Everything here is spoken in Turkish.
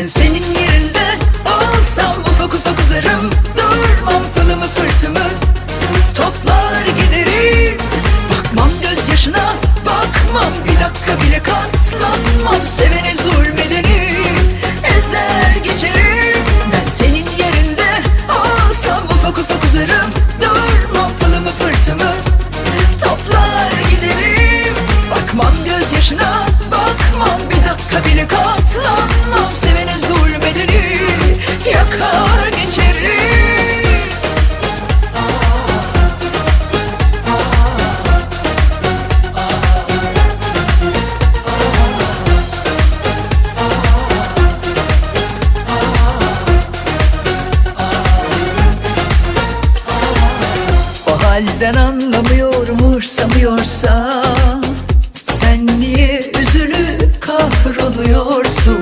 Ben senin yerinde olsam ufak ufak uzarım. Durmam pılımı pırtımı Toplar giderim. Bakmam gözyaşına bakmam Bir dakika bile katlanmam. Sevene zulmedeni ezer geçerim. Ben senin yerinde olsam ufak ufak uzarım Halden anlamıyor umursamıyorsa Sen niye üzülüp kahroluyorsun?